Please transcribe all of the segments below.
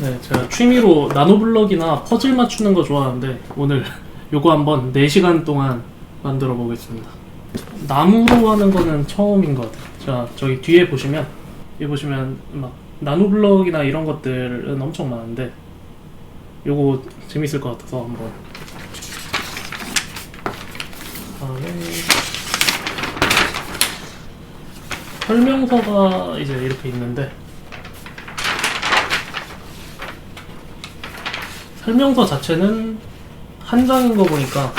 네, 제가 취미로 나노블럭이나 퍼즐 맞추는 거 좋아하는데 오늘 요거 한번 4시간 동안 만들어 보겠습니다. 나무로 하는 거는 처음인 것 같아요. 자, 저기 뒤에 보시면 여기 보시면 막 나노블럭이나 이런 것들은 엄청 많은데 요거 재밌을 것 같아서 한번 다음에 설명서가 이제 이렇게 있는데 설명서 자체는 한 장인 거 보니까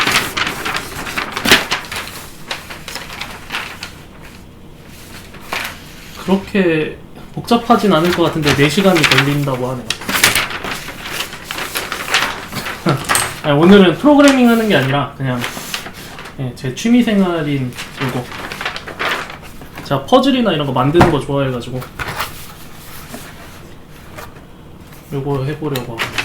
그렇게 복잡하진 않을 것 같은데 4시간이 걸린다고 하네요. 아니, 오늘은 프로그래밍 하는 게 아니라 그냥 예, 제 취미 생활인 이거 제가 퍼즐이나 이런 거 만드는 거 좋아해가지고 요거 해보려고 해가지고.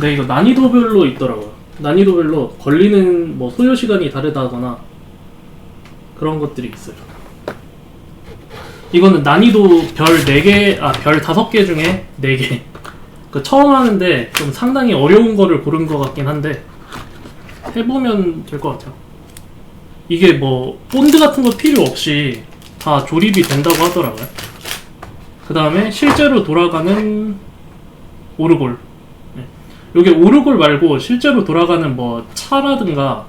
네 이거 난이도별로 있더라고요 난이도별로 걸리는 뭐 소요 시간이 다르다거나 그런 것들이 있어요 이거는 난이도 별 4개, 아, 별 5개 중에 4개. 그 처음 하는데 좀 상당히 어려운 거를 고른 것 같긴 한데, 해보면 될 것 같아요. 이게 뭐, 본드 같은 거 필요 없이 다 조립이 된다고 하더라고요. 그 다음에 실제로 돌아가는 오르골. 네. 요게 오르골 말고 실제로 돌아가는 뭐 차라든가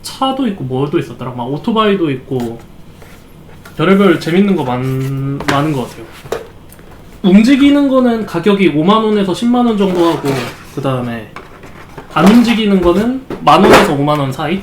차도 있고 뭐도 있었더라. 막 오토바이도 있고 별의별 재밌는 거 많, 많은 것 같아요. 움직이는 거는 가격이 5만원에서 10만원 정도 하고, 그 다음에 안 움직이는 거는 만원에서 5만원 사이?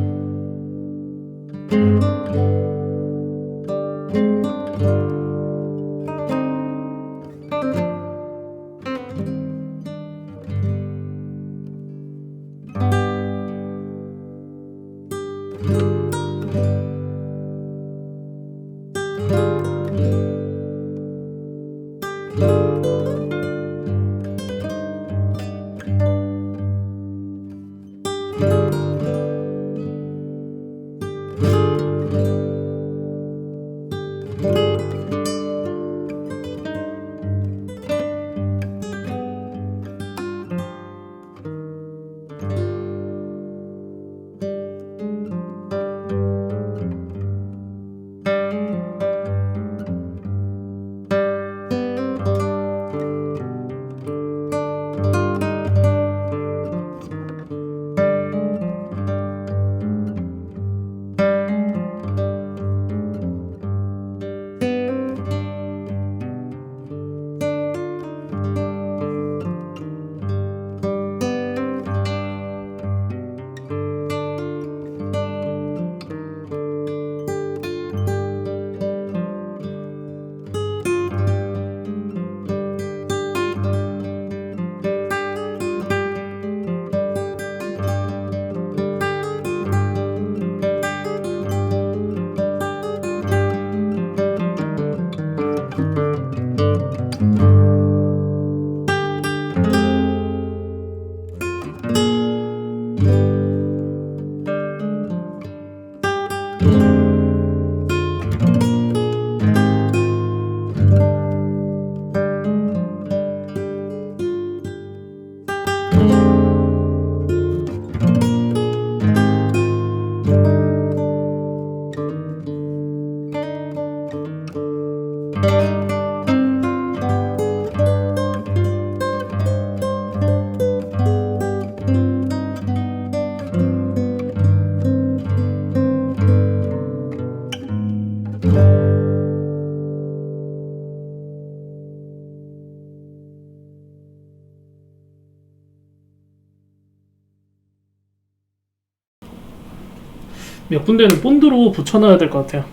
몇 군데는 본드로 붙여놔야 될 것 같아요.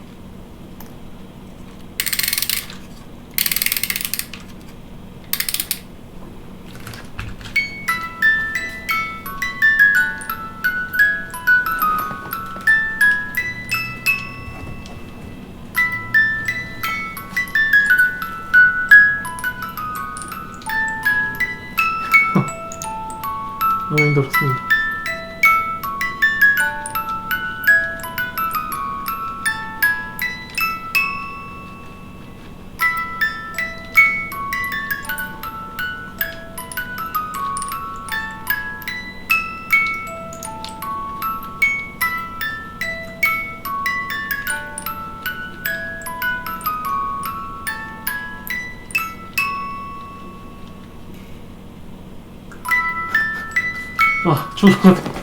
너무 힘들었습니다. 아, 죽었다.